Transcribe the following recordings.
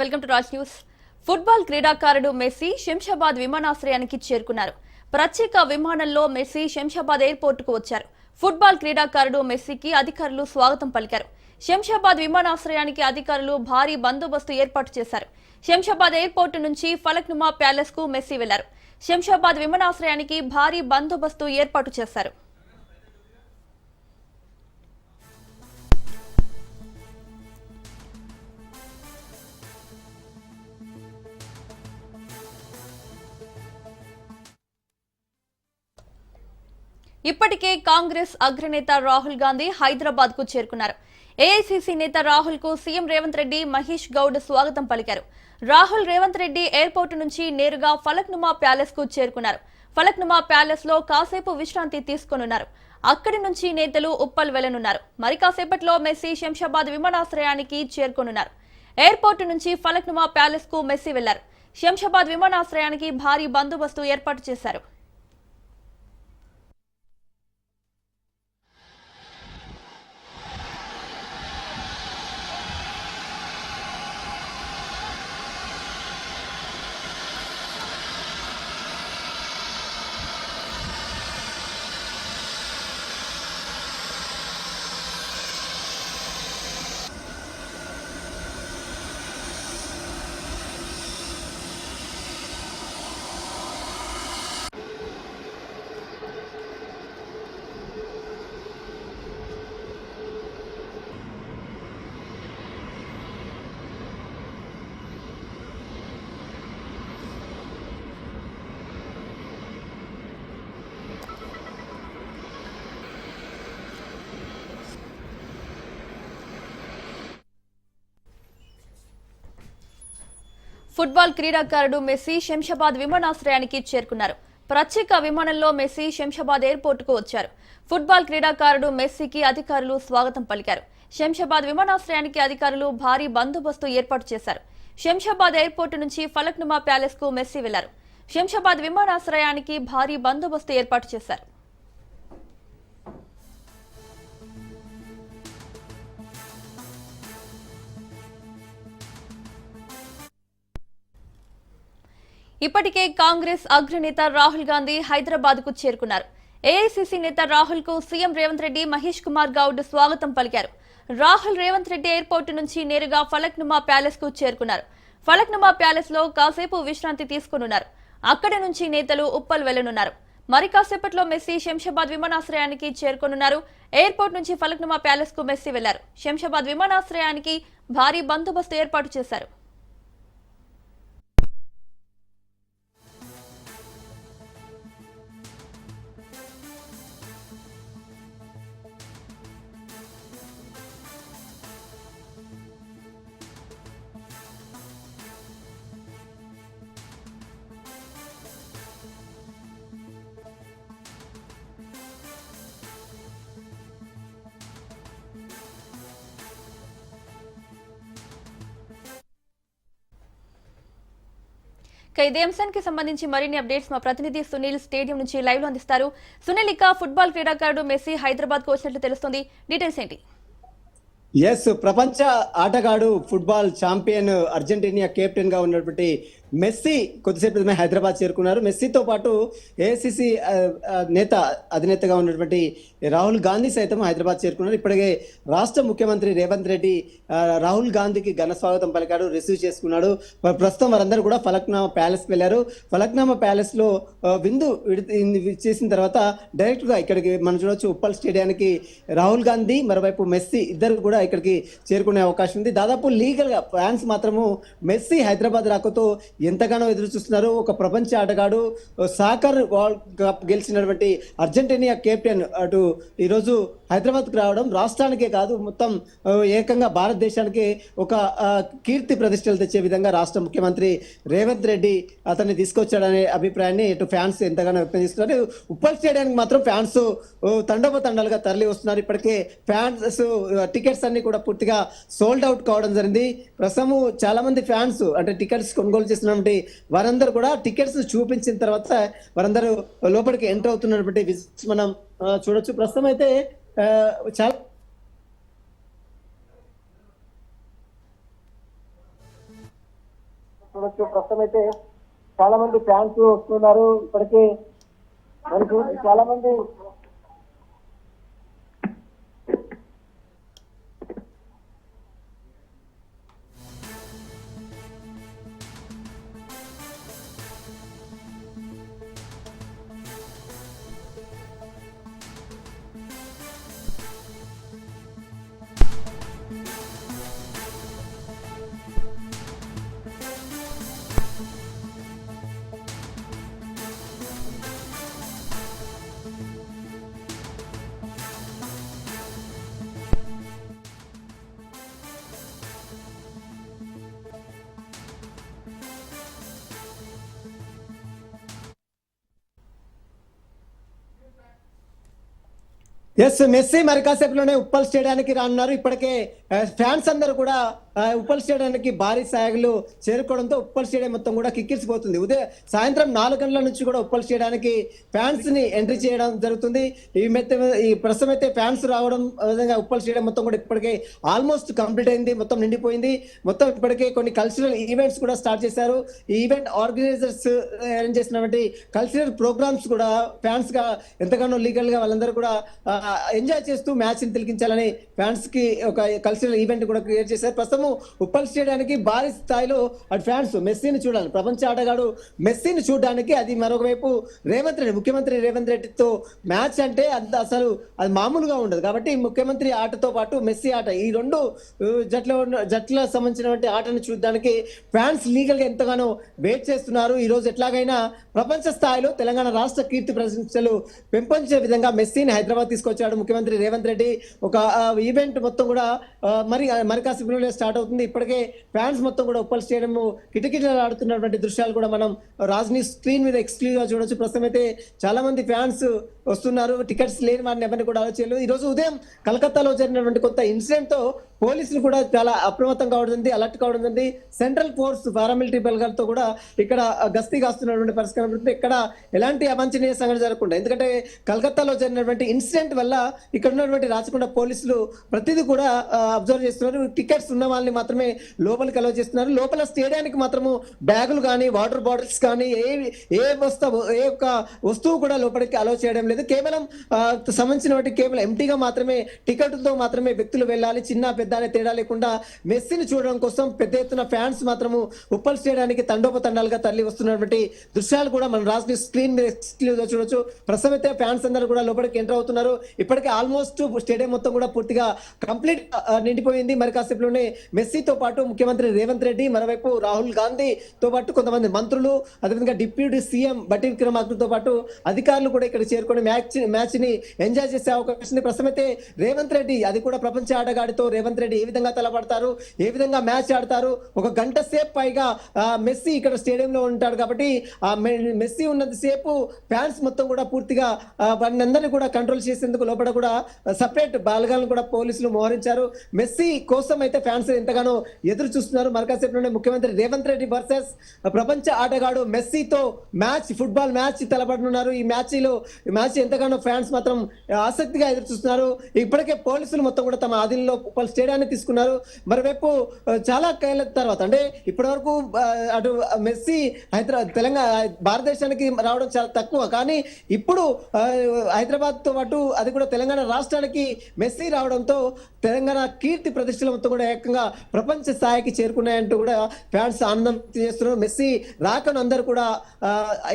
Welcome to Raj news. Football క్రీడాకారుడు Messi Shamshabad విమానాశ్రయానికి చేరుకున్నారు. ప్రత్యేక విమానంలో మెస్సీ శంషాబాద్ ఎయిర్పోర్టుకు వచ్చారు. ఫుట్బాల్ క్రీడాకారుడు మెస్సీకి అధికారులు స్వాగతం పలికారు. శంషాబాద్ విమానాశ్రయానికి అధికారులు భారీ బందోబస్తు ఏర్పాటు చేశారు. శంషాబాద్ ఎయిర్పోర్ట్ నుంచి ఫలక్నుమా ప్యాలెస్కు మెస్సీ వెళ్ళారు. శంషాబాద్ విమానాశ్రయానికి భారీ బందోబస్తు ఏర్పాటు చేశారు. ఇప్పటికే కాంగ్రెస్ అగ్రనేత రాహుల్ గాంధీ హైదరాబాద్కు చేరుకున్నారు. ఏఐసీసీ నేత రాహుల్కు సీఎం రేవంత్ రెడ్డి మహేష్ గౌడ్ స్వాగతం పలికారు. రాహుల్ రేవంత్ రెడ్డి ఎయిర్పోర్ట్ నుంచి నేరుగా ఫలక్నుమా ప్యాలెస్కు చేరుకున్నారు. ఫలక్నుమా ప్యాలెస్లో కాసేపు విశ్రాంతి తీసుకోనున్నారు. అక్కడి నుంచి నేతలు ఉప్పల్ వెళ్ళనున్నారు. మరి కాసేపట్లో మెస్సీ శంషాబాద్ విమానాశ్రయానికి చేరుకోనున్నారు. ఎయిర్పోర్ట్ నుంచి ఫలక్నుమా ప్యాలెస్కు మెస్సీ వెళ్ళారు. శంషాబాద్ విమానాశ్రయానికి భారీ బందోబస్తు ఏర్పాటు చేశారు. ఫుట్బాల్ క్రీడాకారుడు మెస్సీ శంషాబాద్ విమానాశ్రయానికి చేరుకున్నారు. ప్రత్యేక విమానంలో మెస్సీ శంషాబాద్ ఎయిర్పోర్టుకు వచ్చారు. ఫుట్బాల్ క్రీడాకారుడు మెస్సీకి అధికారులు స్వాగతం పలికారు. శంషాబాద్ విమానాశ్రయానికి అధికారులు భారీ బందోబస్తు ఏర్పాటు చేశారు. శంషాబాద్ ఎయిర్పోర్ట్ నుంచి ఫలక్నుమా ప్యాలెస్కు మెస్సీ వెళ్ళారు. శంషాబాద్ విమానాశ్రయానికి భారీ బందోబస్తు ఏర్పాటు చేశారు. ఇప్పటికే కాంగ్రెస్ అగ్రనేత రాహుల్ గాంధీ హైదరాబాద్కు చేరుకున్నారు. ఏఐసీసీ నేత రాహుల్కు సీఎం రేవంత్ రెడ్డి మహేష్ కుమార్ గౌడ్ స్వాగతం పలికారు. రాహుల్ రేవంత్ రెడ్డి ఎయిర్పోర్ట్ నుంచి నేరుగా ఫలక్నుమా ప్యాలెస్కు చేరుకున్నారు. ఫలక్నుమా ప్యాలెస్లో కాసేపు విశ్రాంతి తీసుకున్నారు అక్కడి నుంచి నేతలు ఉప్పల్ వెళ్ళనున్నారు. మరి కాసేపట్లో మెస్సీ శంషాబాద్ విమానాశ్రయానికి చేరుకోనున్నారు. ఎయిర్పోర్ట్ నుంచి ఫలక్నుమా ప్యాలెస్కు మెస్సీ వెళ్ళారు. శంషాబాద్ విమానాశ్రయానికి భారీ బందోబస్తు ఏర్పాటు చేశారు. ఇదే అంశానికి సంబంధించి మరిన్ని అప్డేట్స్ మా ప్రతినిధి సునీల్ స్టేడియం నుంచి లైవ్లో అందిస్తారు. సునీల్ ఇక ఫుట్బాల్ క్రీడాకారుడు మెస్సీ హైదరాబాద్కు వచ్చినట్లు తెలుస్తుంది. డీటెయిల్స్ ఏంటి? ఎస్ ప్రపంచ ఆటగాడు ఫుట్బాల్ ఛాంపియన్ అర్జెంటీనియా కెప్టెన్గా ఉన్నటువంటి మెస్సీ కొద్దిసేపు హైదరాబాద్ చేరుకున్నారు. మెస్సీతో పాటు ఏఐసిసి నేత అధినేతగా ఉన్నటువంటి రాహుల్ గాంధీ సైతం హైదరాబాద్ చేరుకున్నారు. ఇప్పటికే రాష్ట్ర ముఖ్యమంత్రి రేవంత్ రెడ్డి రాహుల్ గాంధీకి ఘన స్వాగతం పలికాడు రిసీవ్ చేసుకున్నాడు. ప్రస్తుతం వారందరూ కూడా ఫలక్నామా ప్యాలెస్ వెళ్ళారు. ఫలక్నామా ప్యాలెస్లో విందు విడి- చేసిన తర్వాత డైరెక్ట్గా ఇక్కడికి మనం చూడవచ్చు ఉప్పల్ స్టేడియానికి రాహుల్ గాంధీ మరోవైపు మెస్సీ ఇద్దరు కూడా ఇక్కడికి చేరుకునే అవకాశం ఉంది. దాదాపు లీగల్గా ఫ్యాన్స్ మాత్రము మెస్సీ హైదరాబాద్ రాకతో ఎంతగానో ఎదురు చూస్తున్నారు. ఒక ప్రపంచ ఆటగాడు సాకర్ వరల్డ్ కప్ గెలిచినటువంటి అర్జెంటీనియా కెప్టెన్ అటు ఈరోజు హైదరాబాద్కు రావడం రాష్ట్రానికే కాదు మొత్తం ఏకంగా భారతదేశానికి ఒక కీర్తి ప్రతిష్టలు తెచ్చే విధంగా రాష్ట్ర ముఖ్యమంత్రి రేవంత్ రెడ్డి అతన్ని తీసుకొచ్చాడనే అభిప్రాయాన్ని ఇటు ఫ్యాన్స్ ఎంతగానో వ్యక్తం చేస్తున్నారు. ఉప్పల్ స్టేడియానికి మాత్రం ఫ్యాన్స్ తండవ తండాలుగా తరలి వస్తున్నారు. ఇప్పటికే ఫ్యాన్స్ టికెట్స్ అన్ని కూడా పూర్తిగా సోల్డ్ అవుట్ కావడం జరిగింది. ప్రస్తుతము చాలా మంది ఫ్యాన్స్ అంటే టికెట్స్ కొనుగోలు చేస్తున్నటువంటి వారందరూ కూడా టికెట్స్ చూపించిన తర్వాత వారందరూ లోపలికి ఎంటర్ అవుతున్నటువంటి విజిట్స్ మనం చూడొచ్చు. ప్రస్తుతం అయితే చాలా చూడొచ్చు. ప్రస్తుతం అయితే చాలా మంది ఫ్యాన్స్ వస్తున్నారు. ఇప్పటికే మరి చాలా మంది ఎస్ మెస్సీ మరి కాసేపులోనే ఉప్పల్ స్టేడియానికి రానున్నారు. ఇప్పటికే ఫ్యాన్స్ అందరూ కూడా ఉప్పల్ స్టేడియానికి భారీ స్థాయిలో చేరుకోవడంతో ఉప్పల్ స్టేడియం మొత్తం కూడా కిక్కిరిసిపోతుంది. ఉదయం సాయంత్రం నాలుగు గంటల నుంచి కూడా ఉప్పల్ స్టేడియానికి ఫ్యాన్స్ని ఎంట్రీ చేయడం జరుగుతుంది. ఈ మెత్త ఈ ప్రస్తుతం అయితే ఫ్యాన్స్ రావడం విధంగా ఉప్పల్ స్టేడియం మొత్తం కూడా ఇప్పటికే ఆల్మోస్ట్ కంప్లీట్ అయింది. మొత్తం నిండిపోయింది. మొత్తం ఇప్పటికే కొన్ని కల్చరల్ ఈవెంట్స్ కూడా స్టార్ట్ చేశారు. ఈ ఈవెంట్ ఆర్గనైజర్స్ అరేంజ్ చేసినటువంటి కల్చరల్ ప్రోగ్రామ్స్ కూడా ఫ్యాన్స్గా ఎంతగానో లీగల్గా వాళ్ళందరూ కూడా ఎంజాయ్ చేస్తూ మ్యాచ్ని తిలకించాలని ఫ్యాన్స్కి ఒక కల్చరల్ ఈవెంట్ కూడా క్రియేట్ చేశారు. ప్రస్తుతం ఉప్పల్ చేయడానికి భారీ స్థాయిలో అటు ఫ్యాన్స్ మెస్సీని చూడాలి. ప్రపంచ ఆటగాడు మెస్సీని చూడడానికి అది మరొక వైపు రేవంత్ రెడ్డి ముఖ్యమంత్రి రేవంత్ రెడ్డితో మ్యాచ్ అంటే అంత అసలు అది మామూలుగా ఉండదు. కాబట్టి ముఖ్యమంత్రి ఆటతో పాటు మెస్సీ ఆట ఈ రెండు ఆ, జట్ల ఉన్న- జట్ల సంబంధించినటువంటి ఆటను చూడడానికి ఫ్యాన్స్ లీగల్గా ఎంతగానో వెయిట్ చేస్తున్నారు. ఈ రోజు ఎట్లాగైనా ప్రపంచ స్థాయిలో తెలంగాణ రాష్ట్ర కీర్తి ప్రశంసలు పెంపొంచే విధంగా మెస్సీని హైదరాబాద్ తీసుకొచ్చాడు ముఖ్యమంత్రి రేవంత్ రెడ్డి. ఒక ఈవెంట్ మొత్తం కూడా మరి మరి స్టార్ట్ స్టార్ట్ అవుతుంది. ఇప్పటికే ఫ్యాన్స్ మొత్తం కూడా ఉప్పల్ స్టేడియం కిటకిటలు ఆడుతున్నటువంటి దృశ్యాలు కూడా మనం రాజనీ స్క్రీన్ మీద ఎక్స్క్లూజివ్గా చూడొచ్చు. ప్రస్తుతం అయితే చాలా మంది ఫ్యాన్స్ వస్తున్నారు. టికెట్స్ లేని వారిని ఎవరిని కూడా ఆలోచనలు ఈ రోజు ఉదయం కలకత్తాలో జరిగినటువంటి కొంత ఇన్సిడెంట్తో పోలీసులు కూడా చాలా అప్రమత్తం కావడం జరిగింది అలర్ట్ కావడం జరిగింది సెంట్రల్ ఫోర్స్ పారామిలిటరీ బలగాలతో కూడా ఇక్కడ గస్తీ కాస్తున్నటువంటి పరిస్థితి కనబడుతుంది ఇక్కడ ఎలాంటి అవాంఛనీయ సంఘటన జరగకుండా ఎందుకంటే కలకత్తాలో జరిగినటువంటి ఇన్సిడెంట్ వల్ల ఇక్కడ ఉన్నటువంటి రాచకొండ పోలీసులు ప్రతిదీ కూడా అబ్జర్వ్ చేస్తున్నారు. టికెట్స్ ఉన్న వాళ్ళని మాత్రమే లోపలికి అలౌ చేస్తున్నారు. లోపల స్టేడియానికి మాత్రము బ్యాగులు కానీ వాటర్ బాటిల్స్ కానీ ఏ ఏ వస్తువు ఏ ఒక్క వస్తువు కూడా లోపలికి అలౌ చేయడం లేదు. కేవలం సంబంధించిన సంబంధించినటువంటి కేవలం ఎంటీగా మాత్రమే టికెట్తో మాత్రమే వ్యక్తులు వెళ్ళాలి. చిన్న పెద్ద అనే తేడా లేకుండా మెస్సీని చూడడం కోసం పెద్ద ఎత్తున ఫ్యాన్స్ మాత్రము ఉప్పల్ స్టేడియానికి తండోపతండాలుగా తరలి వస్తున్నటువంటి దృశ్యాలు కూడా మనం రాసిన స్క్రీన్ మీద ఎక్స్క్లూజ్ చూడొచ్చు. ప్రస్తుతం ఫ్యాన్స్ అందరూ కూడా లోపలికి ఎంటర్ అవుతున్నారు. ఇప్పటికే ఆల్మోస్ట్ స్టేడియం మొత్తం కూడా పూర్తిగా కంప్లీట్ నిండిపోయింది. మరి కాసేపులోనే మెస్సీతో పాటు ముఖ్యమంత్రి రేవంత్ రెడ్డి మరోవైపు రాహుల్ గాంధీతో పాటు కొంతమంది మంత్రులు అదేవిధంగా డిప్యూటీ సీఎం బట్టి విక్రమార్కతో పాటు అధికారులు కూడా ఇక్కడ చేరుకొని మ్యాచ్ మ్యాచ్ని ఎంజాయ్ చేసే అవకాశం ప్రస్తుతం రేవంత్ రెడ్డి అది కూడా ప్రపంచ ఆటగాడితో రేవంత్ రెడ్డి ఏ విధంగా తలపడతారు? ఏ విధంగా మ్యాచ్ ఆడతారు? ఒక గంట సేపు పైగా మెస్సీ ఇక్కడ స్టేడియంలో ఉంటాడు కాబట్టి ఆ మె- మెస్సీ ఉన్నంత సేపు ఫ్యాన్స్ మొత్తం కూడా పూర్తిగా ఆ, వారిని అందరినీ కూడా కంట్రోల్ చేసేందుకు లోపల కూడా సపరేట్ బాలగాలను కూడా పోలీసులు మోహరించారు. మెస్సీ కోసం అయితే ఫ్యాన్స్ ఎంతగానో ఎదురు చూస్తున్నారు. మరకాసేపులోనే ముఖ్యమంత్రి రేవంత్ రెడ్డి వర్సెస్ ప్రపంచ ఆటగాడు మెస్సీతో మ్యాచ్ ఫుట్బాల్ మ్యాచ్ తలపడనున్నారు. ఈ మ్యాచ్లో ఈ మ్యాచ్ ఎంతగానో ఫ్యాన్స్ మాత్రం ఆసక్తిగా ఎదురు చూస్తున్నారు. ఇప్పటికే పోలీసులు మొత్తం కూడా తమ ఆధీనంలో స్టేట్ స్టేడియాన్ని తీసుకున్నారు. మరోవైపు ఆ, చాలా కేళ్ళ తర్వాత అంటే ఇప్పటి వరకు అటు మెస్సీ హైదరాబాద్ తెలంగాణ భారతదేశానికి రావడం చాలా తక్కువ. కానీ ఇప్పుడు హైదరాబాద్తో హైదరాబాద్తో పాటు అది కూడా తెలంగాణ రాష్ట్రానికి మెస్సీ రావడంతో తెలంగాణ కీర్తి ప్రతిష్టలు మొత్తం కూడా ఏకంగా ప్రపంచ స్థాయికి చేరుకున్నాయంటూ కూడా ఫ్యాన్స్ ఆనందం చేస్తున్నారు. మెస్సీ రాకను అందరూ కూడా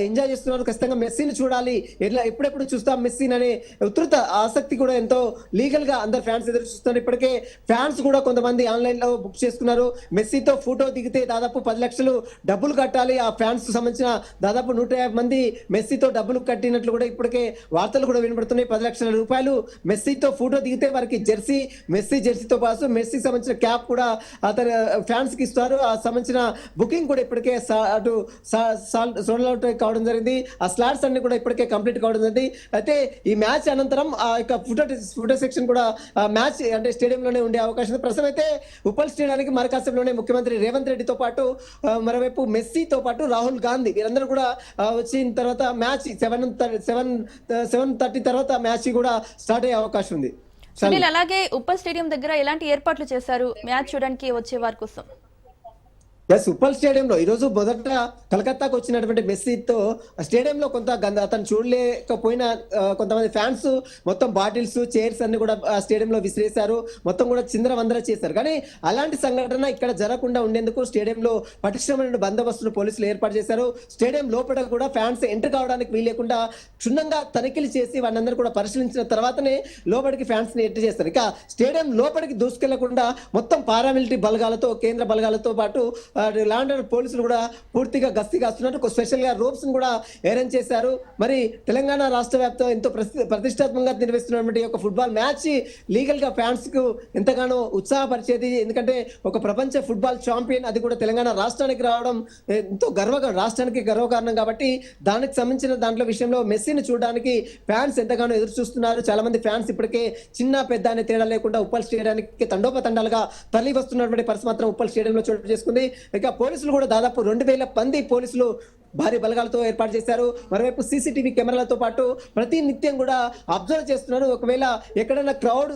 ఎంజాయ్ చేస్తున్నారు. ఖచ్చితంగా మెస్సీని చూడాలి. ఎట్లా ఎప్పుడెప్పుడు చూస్తాం మెస్సీని అనే ఉధృత ఆసక్తి కూడా ఎంతో లీగల్గా అందరు ఫ్యాన్స్ ఎదురు చూస్తున్నారు. ఇప్పటికే ఫ్యాన్స్ ఫ్యాన్స్ కూడా కొంతమంది ఆన్లైన్లో బుక్ చేసుకున్నారు. మెస్సీతో ఫోటో దిగితే దాదాపు పది లక్షలు డబ్బులు కట్టాలి. ఆ ఫ్యాన్స్ సంబంధించిన దాదాపు నూట యాభై మంది మెస్సీతో డబ్బులు కట్టినట్లు కూడా ఇప్పటికే వార్తలు కూడా వినబడుతున్నాయి. పది లక్షల రూపాయలు మెస్సీతో ఫోటో దిగితే వారికి జెర్సీ మెస్సీ జెర్సీతో పాటు మెస్సీ సంబంధించిన క్యాప్ కూడా అతని ఫ్యాన్స్కి ఇస్తారు. ఆ సంబంధించిన బుకింగ్ కూడా ఇప్పటికే అటు సోల్ అవుట్ కావడం జరిగింది. ఆ స్లాట్స్ అన్ని కూడా ఇప్పటికే కంప్లీట్ కావడం జరిగింది. అయితే ఈ మ్యాచ్ అనంతరం ఆ యొక్క ఫోటో ఫోటో సెక్షన్ కూడా మ్యాచ్ అంటే స్టేడియంలోనే ఉండే అవకాశం ఉంది. ప్రస్తుతం అయితే ఉప్పల్ స్టేడియానికి మరకాశంలోనే ముఖ్యమంత్రి రేవంత్ రెడ్డితో పాటు మరోవైపు మెస్సీతో పాటు రాహుల్ గాంధీ. వీరందరూ కూడా వచ్చిన తర్వాత match seven seven seven thirty తర్వాత మ్యాచ్ కూడా స్టార్ట్ అయ్యే అవకాశం ఉంది. సునీల్ అలాగే ఉప్పల్ స్టేడియం దగ్గర ఎలాంటి ఏర్పాట్లు చేశారు? మ్యాచ్ చూడడానికి వచ్చే వారి కోసం. ఎస్ ఉప్పల్ స్టేడియంలో ఈ రోజు మొదట కలకత్తాకు వచ్చినటువంటి మెస్సీతో స్టేడియంలో కొంత గంద అతను చూడలేకపోయిన కొంతమంది ఫ్యాన్స్ మొత్తం బాటిల్స్ చైర్స్ అన్ని కూడా స్టేడియంలో విసిరేశారు. మొత్తం కూడా చిందర వందర చేశారు. కానీ అలాంటి సంఘటన ఇక్కడ జరగకుండా ఉండేందుకు స్టేడియంలో పటిష్టమైన బందోబస్తును పోలీసులు ఏర్పాటు చేశారు. స్టేడియం లోపల కూడా ఫ్యాన్స్ ఎంటర్ కావడానికి వీలేకుండా క్షుణ్ణంగా తనిఖీలు చేసి వాళ్ళందరూ కూడా పరిశీలించిన తర్వాతనే లోపలికి ఫ్యాన్స్ని ఎంటర్ చేస్తారు ఇక స్టేడియం లోపలికి దూసుకెళ్ళకుండా మొత్తం పారామిలిటరీ బలగాలతో కేంద్ర బలగాలతో పాటు ల్యాండ్ పోలీసులు కూడా పూర్తిగా గస్తీ వస్తున్నట్టు ఒక స్పెషల్గా రోప్స్ కూడా అరేంజ్ చేశారు. మరి తెలంగాణ రాష్ట్ర వ్యాప్తంగా ఎంతో ప్రతిష్టాత్మకంగా నిర్వహిస్తున్నటువంటి ఒక ఫుట్బాల్ మ్యాచ్ లీగల్గా ఫ్యాన్స్కు ఎంతగానో ఉత్సాహపరిచేది. ఎందుకంటే ఒక ప్రపంచ ఫుట్బాల్ ఛాంపియన్ అది కూడా తెలంగాణ రాష్ట్రానికి రావడం ఎంతో గర్వ రాష్ట్రానికి గర్వకారణం కాబట్టి దానికి సంబంధించిన దాంట్లో విషయంలో మెస్సీని చూడడానికి ఫ్యాన్స్ ఎంతగానో ఎదురు చూస్తున్నారు. చాలా మంది ఫ్యాన్స్ ఇప్పటికే చిన్న పెద్ద అనే తేడా లేకుండా ఉప్పల్ స్టేడియానికి తండోపతండాలుగా తరలి వస్తున్నటువంటి పరిస్థితి మాత్రం ఉప్పల్ స్టేడియంలో చోటు చేసుకుంది. ఇక పోలీసులు కూడా దాదాపు రెండు వేల మంది పోలీసులు భారీ బలగాలతో ఏర్పాటు చేశారు. మరోవైపు సీసీటీవీ కెమెరాలతో పాటు ప్రతి నిత్యం కూడా అబ్జర్వ్ చేస్తున్నారు. ఒకవేళ ఎక్కడైనా క్రౌడ్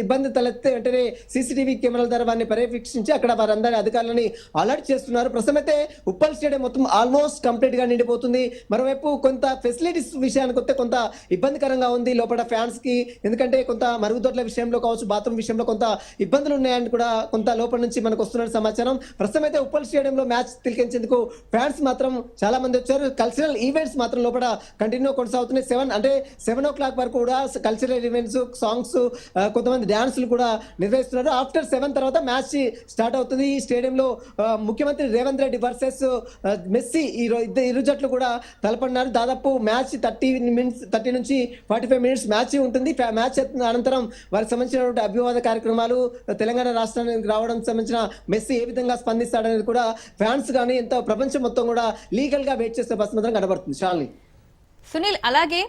ఇబ్బంది తలెత్తే వెంటనే సీసీటీవీ కెమెరాల ద్వారా వారిని పర్యవేక్షించి అక్కడ వారందరి అధికారులని అలర్ట్ చేస్తున్నారు. ప్రస్తుతమైతే ఉప్పల్ స్టేడియం మొత్తం ఆల్మోస్ట్ కంప్లీట్గా నిండిపోతుంది. మరోవైపు కొంత ఫెసిలిటీస్ విషయానికి వస్తే కొంత ఇబ్బందికరంగా ఉంది. లోపల ఫ్యాన్స్కి ఎందుకంటే కొంత మరుగుదొడ్ల విషయంలో కావచ్చు బాత్రూమ్ విషయంలో కొంత ఇబ్బందులు ఉన్నాయని కూడా కొంత లోపల నుంచి మనకు వస్తున్న సమాచారం. ప్రస్తుతం అయితే ఉప్పల్ స్టేడియంలో మ్యాచ్ తిలకించేందుకు ఫ్యాన్స్ మాత్రం చాలా మంది వచ్చారు. కల్చరల్ ఈవెంట్స్ మాత్రం లోపల కంటిన్యూ కొనసాగుతున్నాయి. సెవెన్ అంటే సెవెన్ ఓ క్లాక్ వరకు కూడా కల్చరల్ ఈవెంట్స్ సాంగ్స్ కొంతమంది డ్యాన్సులు కూడా నిర్వహిస్తున్నారు. ఆఫ్టర్ సెవెన్ తర్వాత మ్యాచ్ స్టార్ట్ అవుతుంది. ఈ స్టేడియంలో ముఖ్యమంత్రి రేవంత్ రెడ్డి వర్సెస్ మెస్సీ ఈ ఇరు జట్లు కూడా తలపడినారు. దాదాపు మ్యాచ్ థర్టీ మినిట్స్ థర్టీ నుంచి ఫార్టీ ఫైవ్ మినిట్స్ మ్యాచ్ ఉంటుంది. మ్యాచ్ అనంతరం వారికి సంబంధించినటువంటి అభివాద కార్యక్రమాలు తెలంగాణ రాష్ట్రానికి రావడం సంబంధించిన మెస్సీ ఏ విధంగా చేస్తాడనేది కూడా ఫ్యాన్స్ కానీ ఎంతో ప్రపంచం మొత్తం కూడా లీగల్గా వెయిట్ చేసే బస్ మాత్రం కనబడుతుంది. షాలిని. సునీల్ అలాగే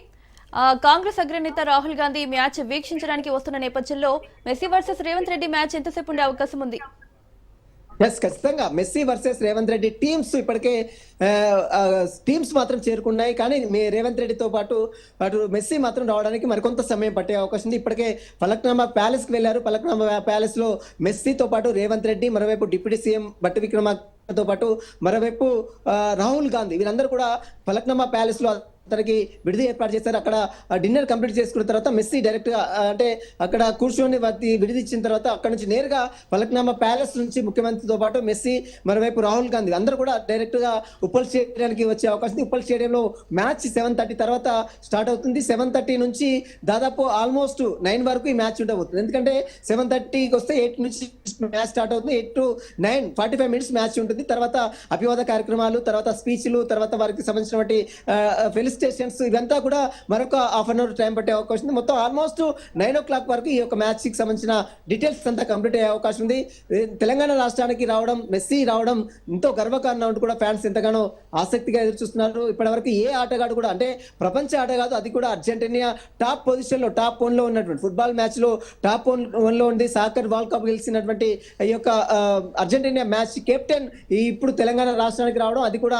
ఆ, కాంగ్రెస్ అగ్రనేత రాహుల్ గాంధీ మ్యాచ్ వీక్షించడానికి వస్తున్న నేపథ్యంలో Messi versus Revanth Reddy match ఎంతసేపు ఉండే అవకాశం ఉంది? ఎస్ ఖచ్చితంగా. Messi versus Revanth Reddy teams ఇప్పటికే టీమ్స్ మాత్రం చేరుకున్నాయి. కానీ మీ రేవంత్ రెడ్డితో పాటు అటు మెస్సీ మాత్రం రావడానికి మరికొంత సమయం పట్టే అవకాశం ఉంది. ఇప్పటికే పలక్నామా ప్యాలెస్కి వెళ్ళారు. పలక్నామా ప్యాలెస్లో మెస్సీతో పాటు రేవంత్ రెడ్డి మరోవైపు డిప్యూటీ సీఎం బట్టి విక్రమార్కతో పాటు మరోవైపు రాహుల్ గాంధీ. వీరందరూ కూడా పలక్నామా ప్యాలెస్లో తనకి విడిది ఏర్పాటు చేశారు. అక్కడ డిన్నర్ కంప్లీట్ చేసుకున్న తర్వాత మెస్సీ డైరెక్ట్గా అంటే అక్కడ కూర్చొని వారి విడిది ఇచ్చిన తర్వాత అక్కడ నుంచి నేరుగా ఫలక్నామా ప్యాలెస్ నుంచి ముఖ్యమంత్రితో పాటు మెస్సీ మరోవైపు రాహుల్ గాంధీ అందరూ కూడా డైరెక్ట్గా ఉప్పల్ స్టేడియానికి వచ్చే అవకాశం ఉప్పల్ స్టేడియంలో మ్యాచ్ సెవెన్ థర్టీ తర్వాత స్టార్ట్ అవుతుంది. సెవెన్ థర్టీ నుంచి దాదాపు ఆల్మోస్ట్ నైన్ వరకు ఈ మ్యాచ్ ఉండబోతుంది. ఎందుకంటే సెవెన్ థర్టీకి వస్తే ఎయిట్ నుంచి మ్యాచ్ స్టార్ట్ అవుతుంది. Eight to nine forty five minutes match ఉంటుంది. తర్వాత అభివాద కార్యక్రమాలు తర్వాత స్పీచ్లు తర్వాత వారికి సంబంధించినటువంటి స్టేషన్స్ ఇవంతా కూడా మరొక హాఫ్ అన్ అవర్ టైం పట్టే అవకాశం ఉంది. మొత్తం ఆల్మోస్ట్ నైన్ ఓ క్లాక్ వరకు ఈ యొక్క మ్యాచ్కి సంబంధించిన డీటెయిల్స్ అంతా కంప్లీట్ అయ్యే అవకాశం ఉంది. తెలంగాణ రాష్ట్రానికి రావడం మెస్సీ రావడం ఎంతో గర్వకారణం అంటూ కూడా ఫ్యాన్స్ ఎంతగానో ఆసక్తిగా ఎదురు చూస్తున్నారు ఇప్పటివరకు ఏ ఆటగాడు కూడా అంటే ప్రపంచ ఆట కాదు అది కూడా అర్జెంటీనా టాప్ పొజిషన్లో టాప్ వన్లో ఉన్నటువంటి ఫుట్బాల్ మ్యాచ్లో టాప్ వన్ వన్లో ఉంది సాకర్ వరల్డ్ కప్ గెలిచినటువంటి ఈ యొక్క అర్జెంటీనా మ్యాచ్ కెప్టెన్ ఈ ఇప్పుడు తెలంగాణ రాష్ట్రానికి రావడం అది కూడా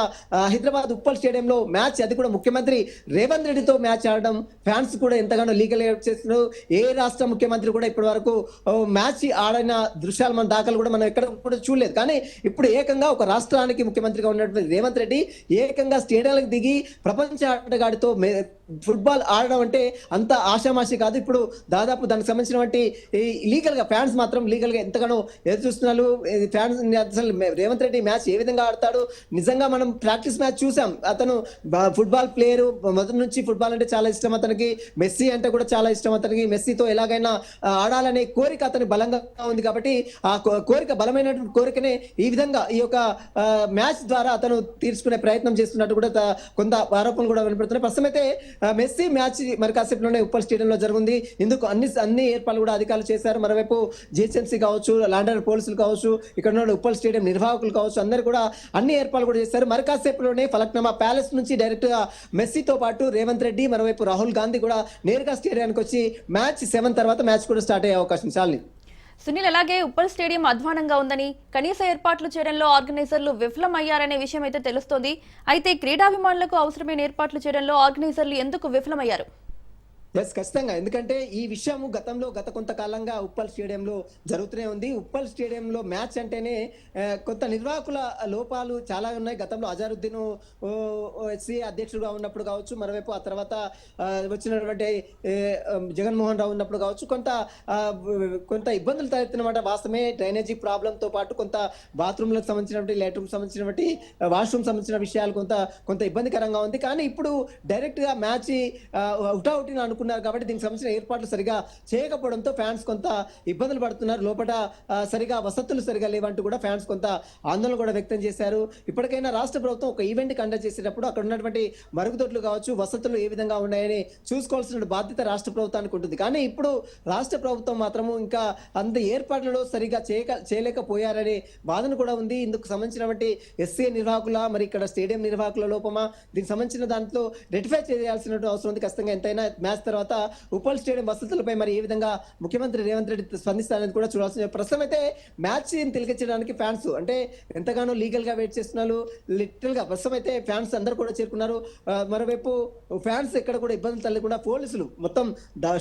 హైదరాబాద్ ఉప్పల్ స్టేడియంలో మ్యాచ్ అది కూడా ముఖ్యమంత్రి రేవంత్ రెడ్డితో మ్యాచ్ ఆడడం ఫ్యాన్స్ కూడా ఎంతగానో లీగల్ చేస్తున్నారు. ఏ రాష్ట్ర ముఖ్యమంత్రి కూడా ఇప్పటి వరకు మ్యాచ్ ఆడిన దృశ్యాలు మన దాఖలు కూడా మనం ఎక్కడ కూడా చూడలేదు. కానీ ఇప్పుడు ఏకంగా ఒక రాష్ట్రానికి ముఖ్యమంత్రిగా ఉన్నటువంటి రేవంత్ రెడ్డి ఏకంగా స్టేడియాలకు దిగి ప్రపంచ ఆటగాడితో మే- ఫుట్బాల్ ఆడడం అంటే అంత ఆషామాషి కాదు. ఇప్పుడు దాదాపు దానికి సంబంధించినటువంటి లీగల్గా ఫ్యాన్స్ మాత్రం లీగల్గా ఎంతగానో ఎదురు చూస్తున్నారు. ఫ్యాన్స్ అసలు రేవంత్ రెడ్డి మ్యాచ్ ఏ విధంగా ఆడతాడు? నిజంగా మనం ప్రాక్టీస్ మ్యాచ్ చూసాం. అతను ఫుట్బాల్ ప్లేయర్ మొదటి నుంచి ఫుట్బాల్ అంటే చాలా ఇష్టం అతనికి. మెస్సీ అంటే కూడా చాలా ఇష్టం అతనికి. మెస్సీతో ఎలాగైనా ఆడాలనే కోరిక అతని బలంగా ఉంది కాబట్టి ఆ కోరిక బలమైనటువంటి కోరికనే ఈ విధంగా ఈ యొక్క మ్యాచ్ ద్వారా అతను తీర్చుకునే ప్రయత్నం చేస్తున్నట్టు కూడా కొంత ఆరోపణలు కూడా వినపడుతున్నాయి. ప్రస్తుతం అయితే మెస్సీ మ్యాచ్ మరి కాసేపులోనే ఉప్పల్ స్టేడియంలో జరుగుంది. ఇందుకు అన్ని అన్ని ఏర్పాట్లు కూడా అధికారులు చేశారు. మరోవైపు జిహెచ్ఎంసీ కావచ్చు లాండర్ పోలీసులు కావచ్చు ఇక్కడ ఉన్న ఉప్పల్ స్టేడియం నిర్వాహకులు కావచ్చు అందరు కూడా అన్ని ఏర్పాట్లు కూడా చేశారు. మరి కాసేపులోనే ఫలక్నామా ప్యాలెస్ నుంచి డైరెక్ట్గా మెస్సీతో పాటు రేవంత్ రెడ్డి మరోవైపు రాహుల్ గాంధీ కూడా నేరుగా స్టేడియానికి వచ్చి మ్యాచ్ సెవెన్ తర్వాత మ్యాచ్ కూడా స్టార్ట్ అయ్యే అవకాశం చాలని. సునీల్ అలాగే ఉప్పల్ స్టేడియం అధ్వానంగా ఉందని కనీస ఏర్పాట్లు చేయడంలో ఆర్గనైజర్లు విఫలమయ్యారనే విషయం అయితే తెలుస్తోంది. అయితే క్రీడాభిమానులకు అవసరమైన ఏర్పాట్లు చేయడంలో ఆర్గనైజర్లు ఎందుకు విఫలమయ్యారు? ఎస్ ఖచ్చితంగా. ఎందుకంటే ఈ విషయం గతంలో గత కొంతకాలంగా ఉప్పల్ స్టేడియంలో జరుగుతూనే ఉంది. ఉప్పల్ స్టేడియంలో మ్యాచ్ అంటేనే కొంత నిర్వాహకుల లోపాలు చాలా ఉన్నాయి. గతంలో అజారుద్దీన్ ఎస్సీ అధ్యక్షుడుగా ఉన్నప్పుడు కావచ్చు మరోవైపు ఆ తర్వాత వచ్చినటువంటి జగన్మోహన్ రావు ఉన్నప్పుడు కావచ్చు కొంత కొంత ఇబ్బందులు తలెత్తినమాట. వాస్తవమే డ్రైనేజీ ప్రాబ్లంతో పాటు కొంత బాత్రూమ్లకు సంబంధించినటువంటి లెట్రూమ్ సంబంధించినటువంటి వాష్రూమ్ సంబంధించిన విషయాలు కొంత కొంత ఇబ్బందికరంగా ఉంది. కానీ ఇప్పుడు డైరెక్ట్గా మ్యాచ్ అవుట్ అనుకున్నారు కాబట్టి దీనికి సంబంధించిన ఏర్పాట్లు సరిగా చేయకపోవడంతో ఫ్యాన్స్ కొంత ఇబ్బందులు పడుతున్నారు. లోపల సరిగా వసతులు సరిగా లేవంటూ కూడా ఫ్యాన్స్ కొంత ఆందోళన కూడా వ్యక్తం చేశారు. ఇప్పటికైనా రాష్ట్ర ప్రభుత్వం ఒక ఈవెంట్ కండక్ట్ చేసేటప్పుడు అక్కడ ఉన్నటువంటి మరుగుదొడ్లు కావచ్చు వసతులు ఏ విధంగా ఉన్నాయని చూసుకోవాల్సిన బాధ్యత రాష్ట్ర ప్రభుత్వానికి ఉంటుంది. కానీ ఇప్పుడు రాష్ట్ర ప్రభుత్వం మాత్రము ఇంకా అంత ఏర్పాట్లలో సరిగా చేయక చేయలేకపోయారనే బాధను కూడా ఉంది. ఇందుకు సంబంధించినటువంటి ఎస్సీ నిర్వాహకుల మరి ఇక్కడ స్టేడియం నిర్వాహకుల లోపమా దీనికి సంబంధించిన దాంట్లో రెటిఫై చేయాల్సిన అవసరం ఉంది. ఖచ్చితంగా ఎంతైనా మ్యాచ్ తర్వాత ఉప్పల్ స్టేడియం వసతులపై మరి ఏ విధంగా ముఖ్యమంత్రి రేవంత్ రెడ్డి స్పందిస్తారనేది కూడా చూడాల్సిన ప్రస్తుతం అయితే మ్యాచ్ తిలకించడానికి ఫ్యాన్స్ అంటే ఎంతగానో లీగల్గా వెయిట్ చేస్తున్నారు. లిటిల్గా ప్రస్తుతం అయితే ఫ్యాన్స్ అందరు కూడా చేరుకున్నారు. మరోవైపు ఫ్యాన్స్ ఎక్కడ కూడా ఇబ్బందులు తల్లకుండా పోలీసులు మొత్తం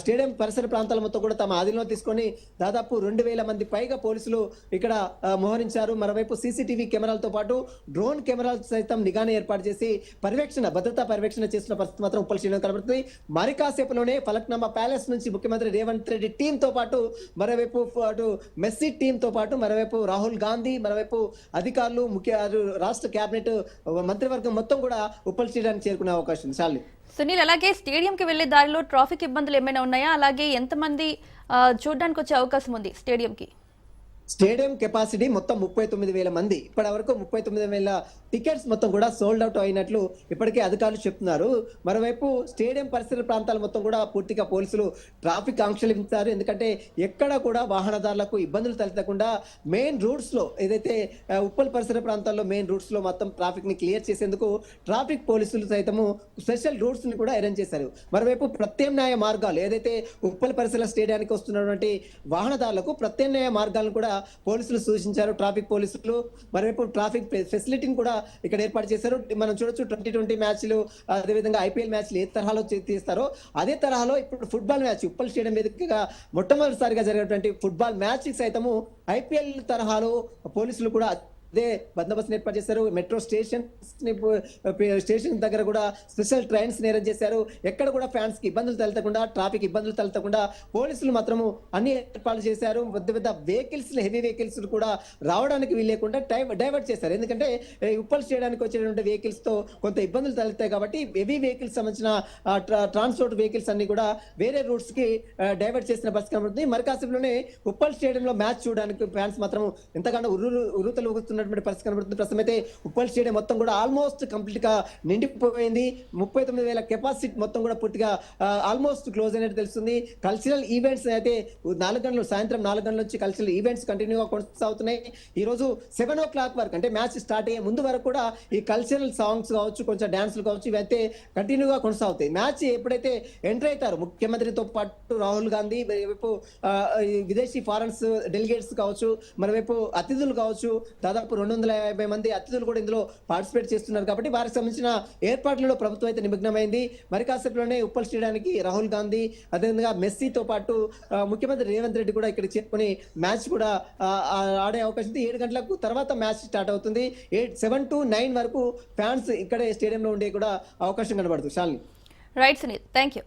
స్టేడియం పరిసర ప్రాంతాల మొత్తం కూడా తమ ఆధీనంలో తీసుకొని దాదాపు రెండు వేల మంది పైగా పోలీసులు ఇక్కడ మోహరించారు. మరోవైపు సీసీటీవీ కెమెరాలతో పాటు డ్రోన్ కెమెరాలు సైతం నిఘాను ఏర్పాటు చేసి పర్యవేక్షణ భద్రతా పర్యవేక్షణ చేస్తున్న పరిస్థితి మాత్రం ఉప్పల్ శ్రీనివాస్ కనబడుతుంది. మరి కాసేపులోనే ఫలక్నామా ప్యాలెస్ నుంచి ముఖ్యమంత్రి రేవంత్ రెడ్డి టీం తో పాటు మరోవైపు అటు మెస్సీ టీం తో పాటు మరోవైపు రాహుల్ గాంధీ మరోవైపు అధికారులు ముఖ్య రాష్ట్ర కేబినెట్ మంత్రివర్గం మొత్తం కూడా ఉప్పల్ చేయడానికి చేరుకునే అవకాశం ఉంది. చాలు సునీల్ అలాగే స్టేడియంకి వెళ్ళే దారిలో ట్రాఫిక్ ఇబ్బందులు ఏమైనా ఉన్నాయా? అలాగే ఎంతమంది చూడడానికి వచ్చే అవకాశం ఉంది స్టేడియంకి? స్టేడియం కెపాసిటీ మొత్తం ముప్పై తొమ్మిది వేల మంది. ఇప్పటి వరకు ముప్పై తొమ్మిది వేల టికెట్స్ మొత్తం కూడా సోల్డ్ అవుట్ అయినట్లు ఇప్పటికే అధికారులు చెప్తున్నారు. మరోవైపు స్టేడియం పరిసర ప్రాంతాలు మొత్తం కూడా పూర్తిగా పోలీసులు ట్రాఫిక్ ఆంక్షలు ఇస్తారు ఎందుకంటే ఎక్కడ కూడా వాహనదారులకు ఇబ్బందులు తలెత్తకుండా మెయిన్ రూట్స్లో ఏదైతే ఉప్పల్ పరిసర ప్రాంతాల్లో మెయిన్ రూట్స్లో మొత్తం ట్రాఫిక్ని క్లియర్ చేసేందుకు ట్రాఫిక్ పోలీసులు సైతము స్పెషల్ రూట్స్ని కూడా అరేంజ్ చేశారు. మరోవైపు ప్రత్యామ్నాయ మార్గాలు ఏదైతే ఉప్పల్ పరిసర స్టేడియానికి వస్తున్నటువంటి వాహనదారులకు ప్రత్యామ్నాయ మార్గాలను కూడా పోలీసులు సూచించారు ట్రాఫిక్ పోలీసులు. మరోవైపు ట్రాఫిక్ ఫెసిలిటీని కూడా ఇక్కడ ఏర్పాటు చేశారు. మనం చూడొచ్చు ట్వంటీ ట్వంటీ మ్యాచ్లు అదేవిధంగా ఐపీఎల్ మ్యాచ్లు ఏ తరహాలో తీస్తారో అదే తరహాలో ఇప్పుడు ఫుట్బాల్ మ్యాచ్ ఉప్పల్ స్టేడియం వేదికగా మొట్టమొదటిసారిగా జరిగినటువంటి ఫుట్బాల్ మ్యాచ్ సైతము ఐపీఎల్ తరహాలో పోలీసులు కూడా అదే బందోబస్తు ఏర్పాటు చేశారు. మెట్రో స్టేషన్ స్టేషన్ దగ్గర కూడా స్పెషల్ ట్రైన్స్ నేరం చేశారు. ఎక్కడ కూడా ఫ్యాన్స్కి ఇబ్బందులు తలెత్తకుండా ట్రాఫిక్ ఇబ్బందులు తలెత్తకుండా పోలీసులు మాత్రము అన్ని ఏర్పాట్లు చేశారు. పెద్ద పెద్ద వెహికల్స్ హెవీ వెహికల్స్ కూడా రావడానికి వీలేకుండా డైవర్ట్ చేశారు. ఎందుకంటే ఏ, ఉప్పల్ వచ్చేటువంటి వెహికల్స్తో కొంత ఇబ్బందులు తలెత్తాయి కాబట్టి హెవీ వెహికల్స్ సంబంధించిన ట్రాన్స్పోర్ట్ వెహికల్స్ అన్ని కూడా వేరే రూట్స్కి డైవర్ట్ చేసిన పరిస్థితి కనబడుతుంది. మరి కాసేపులోనే ఉప్పల్ స్టేడియంలో మ్యాచ్ చూడడానికి ఫ్యాన్స్ మాత్రం ఎంతగానో ఉర్రు ఉరుతలు ఉన్నటువంటి పరిస్థితి కనబడుతుంది. ప్రస్తుతం అయితే ఉప్పల్ స్టేడియం మొత్తం కూడా ఆల్మోస్ట్ కంప్లీట్గా నిండిపోయింది. ముప్పై తొమ్మిది వేల కెపాసిటీ మొత్తం కూడా పూర్తిగా ఆల్మోస్ట్ క్లోజ్ అయినట్టు తెలుస్తుంది. కల్చరల్ ఈవెంట్స్ అయితే నాలుగు గంటలు సాయంత్రం నాలుగు గంటల నుంచి కల్చరల్ ఈవెంట్స్ కంటిన్యూగా కొనసాగుతున్నాయి. ఈ రోజు సెవెన్ ఓ క్లాక్ వరకు అంటే మ్యాచ్ స్టార్ట్ అయ్యే ముందు వరకు కూడా ఈ కల్చరల్ సాంగ్స్ కావచ్చు కొంచెం డాన్సులు కావచ్చు ఇవైతే కంటిన్యూగా కొనసాగుతాయి. మ్యాచ్ ఎప్పుడైతే ఎంటర్ అవుతారు ముఖ్యమంత్రితో పాటు రాహుల్ గాంధీ వైపు విదేశీ ఫారెన్స్ డెలిగేట్స్ కావచ్చు మరోవైపు అతిథులు కావచ్చు దాదాపు రెండు వందల యాభై మంది అతిథులు కూడా ఇందులో పార్టిసిపేట్ చేస్తున్నారు కాబట్టి వారికి సంబంధించిన ఏర్పాట్లలో ప్రభుత్వం అయితే నిమగ్నమైంది. మరి కాసేపులోనే ఉప్పల్ స్టేడియానికి రాహుల్ గాంధీ అదేవిధంగా మెస్సీతో పాటు ముఖ్యమంత్రి రేవంత్ రెడ్డి కూడా ఇక్కడ చేరుకుని మ్యాచ్ కూడా ఆడే అవకాశం ఉంది. ఏడు గంటలకు తర్వాత మ్యాచ్ స్టార్ట్ అవుతుంది. ఎయిట్ సెవెన్ టు నైన్ వరకు ఫ్యాన్స్ ఇక్కడే స్టేడియంలో ఉండే కూడా అవకాశం కనబడుతుంది. షాల్ని రైట్ సునీల్ థ్యాంక్ యూ